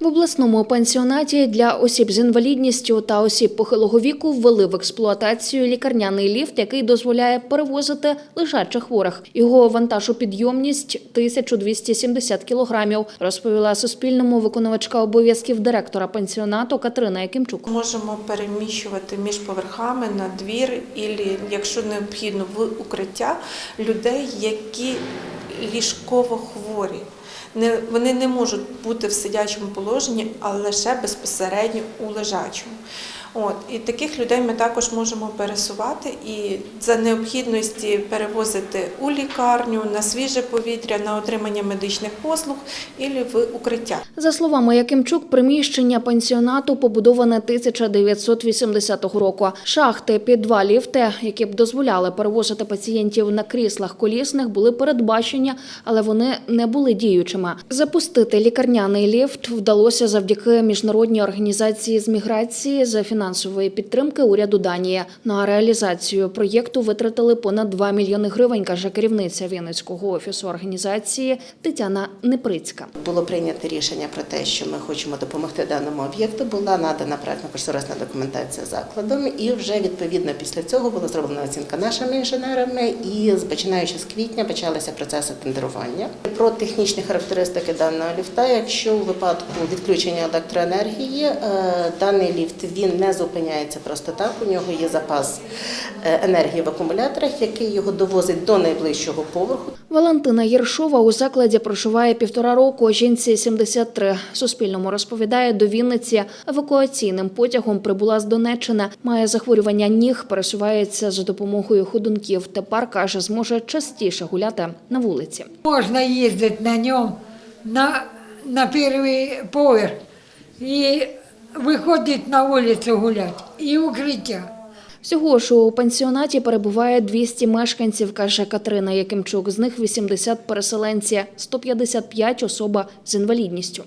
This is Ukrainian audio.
В обласному пансіонаті для осіб з інвалідністю та осіб похилого віку ввели в експлуатацію лікарняний ліфт, який дозволяє перевозити лежачих хворих. Його вантажопідйомність 1270 кілограмів, розповіла Суспільному виконувачка обов'язків директора пансіонату Катерина Якимчук. Можемо переміщувати між поверхами на двір, і, якщо необхідно, в укриття людей, які ліжково хворі. Не, вони не можуть бути в сидячому положенні, а лише безпосередньо у лежачому. От, і таких людей ми також можемо пересувати і за необхідності перевозити у лікарню, на свіже повітря, на отримання медичних послуг і в укриття. За словами Якимчук, приміщення пансіонату побудоване 1980 року. Шахти під два ліфти, які б дозволяли перевозити пацієнтів на кріслах колісних, були передбачені, але вони не були діючими. Запустити лікарняний ліфт вдалося завдяки міжнародній організації з міграції за фінансової підтримки уряду Данії. На реалізацію проєкту витратили понад 2 мільйони гривень, каже керівниця Вінницького офісу організації Тетяна Неприцька. Було прийнято рішення про те, що ми хочемо допомогти даному об'єкту. Була надана проектно-кошторисна документація закладом, і вже відповідно після цього була зроблена оцінка нашими інженерами. І починаючи з квітня почалися процеси тендерування. Про технічні характеристики даного ліфта, якщо у випадку відключення електроенергії, е, даний ліфт він не зупиняється просто так. У нього є запас е, енергії в акумуляторах, який його довозить до найближчого поверху. Валентина Єршова у закладі проживає півтора року. Жінці 73. Суспільному розповідає, до Вінниці евакуаційним потягом прибула з Донеччини. Має захворювання ніг, пересувається за допомогою ходунків. Тепер каже, зможе частіше гуляти на вулиці. Можно ездить на нем на, на первый поверх и выходить на вулицю гулять. і укриття. Всього ж у пансіонаті перебуває 200 мешканців, каже Катерина Якимчук. З них 80 переселенці, 155 особа з інвалідністю.